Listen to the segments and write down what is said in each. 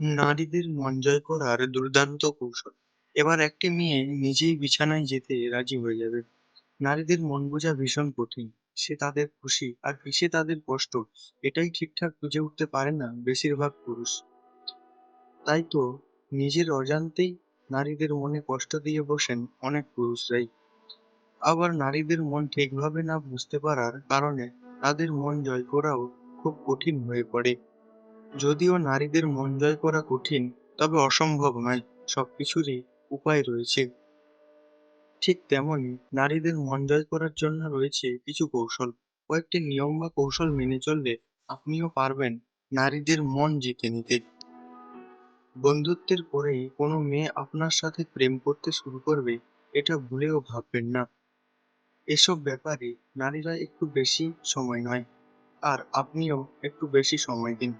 নারীদের মন জয় করার দুর্দান্ত কৌশল। এবার একটি মেয়ে নিজেই বিছানায় যেতে রাজি হয়ে যাবে। নারীদের মন বোঝা ভীষণ কঠিন। সে তাদের খুশি আর কিসে তাদের কষ্ট, এটাই ঠিকঠাক বুঝে উঠতে পারে না বেশিরভাগ পুরুষ। তাই তো নিজের অজান্তেই নারীদের মনে কষ্ট দিয়ে বসেন অনেক পুরুষরাই। আবার নারীদের মন ঠিকভাবে না বুঝতে পারার কারণে তাদের মন জয় করাও খুব কঠিন হয়ে পড়ে। যদিও নারীদের মন জয় করা কঠিন, তবে অসম্ভব নয়, সবকিছুরই উপায় রয়েছে। ঠিক তেমনই নারীদের মন জয় করার জন্য রয়েছে কিছু কৌশল। কয়েকটি নিয়ম বা কৌশল মেনে চললে আপনিও পারবেন নারীদের মন জিতে নিতে। বন্ধুত্বের পরেই কোনো মেয়ে আপনার সাথে প্রেম করতে শুরু করবে, এটা ভুলেও ভাববেন না। এসব ব্যাপারে নারীরা একটু বেশি সময় নয়, আর আপনিও একটু বেশি সময় দিন।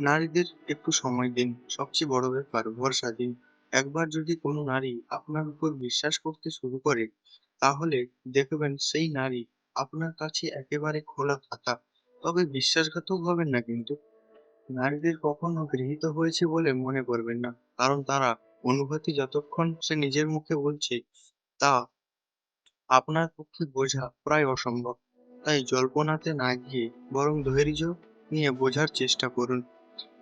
নারীদের একটু সময় দিন। সবচেয়ে বড় ব্যাপার, ভরসা দিন। একবার যদি কোনো নারী আপনার উপর বিশ্বাস করতে শুরু করে, তাহলে দেখবেন সেই নারী আপনার কাছে একেবারে খোলা খাতা তবে বিশ্বাসঘাতক হবেন না কিন্তু। নারীদের কখনো গৃহীত হয়েছে বলে মনে করবেন না। কারণ তারা অনুভূতি যতক্ষণ সে নিজের মুখে বলছে, তা আপনার পক্ষে বোঝা প্রায় অসম্ভব। তাই জল্পনাতে না গিয়ে বরং ধৈর্য নিয়ে বোঝার চেষ্টা করুন।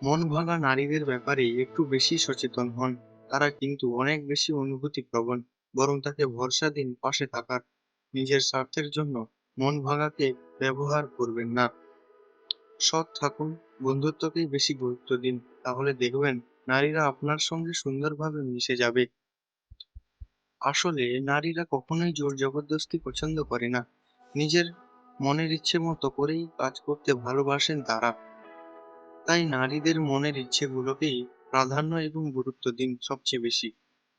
মন ভাঙা নারীদের ব্যাপারে একটু বেশি সচেতন হন। তারা কিন্তু অনেক বেশি অনুভূতি প্রবণ, বরং তাকে ভরসা দিন পাশে থাকার। নিজের স্বার্থের জন্য মন ভাঙাকে ব্যবহার করবেন না। সৎ থাকুন, বন্ধুত্বকেই বেশি গুরুত্ব দিন, তাহলে দেখবেন নারীরা আপনার সঙ্গে সুন্দরভাবে মিশে যাবে। আসলে নারীরা কখনোই জোর জবরদস্তি পছন্দ করে না। নিজের মনের ইচ্ছে মতো করেই কাজ করতে ভালোবাসেন তারা। তাই নারীদের মনের ইচ্ছেগুলোকেই প্রাধান্য এবং গুরুত্ব দিন সবচেয়ে বেশি।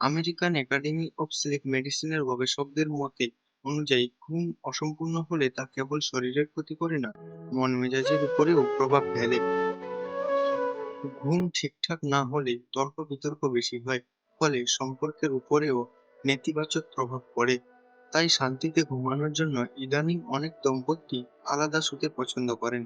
আমেরিকান একাডেমি অফ স্লিপ মেডিসিনের গবেষকদের মতে অনুযায়ী, ঘুম অসম্পূর্ণ হলে তা কেবল শরীরের ক্ষতি করে না, মন মেজাজের উপরেও প্রভাব ফেলে। ঘুম ঠিকঠাক না হলে তর্ক বিতর্ক বেশি হয়, ফলে সম্পর্কের উপরেও নেতিবাচক প্রভাব পড়ে। তাই শান্তিতে ঘুমানোর জন্য ইদানিং অনেক দম্পতি আলাদা শুতে পছন্দ করেন।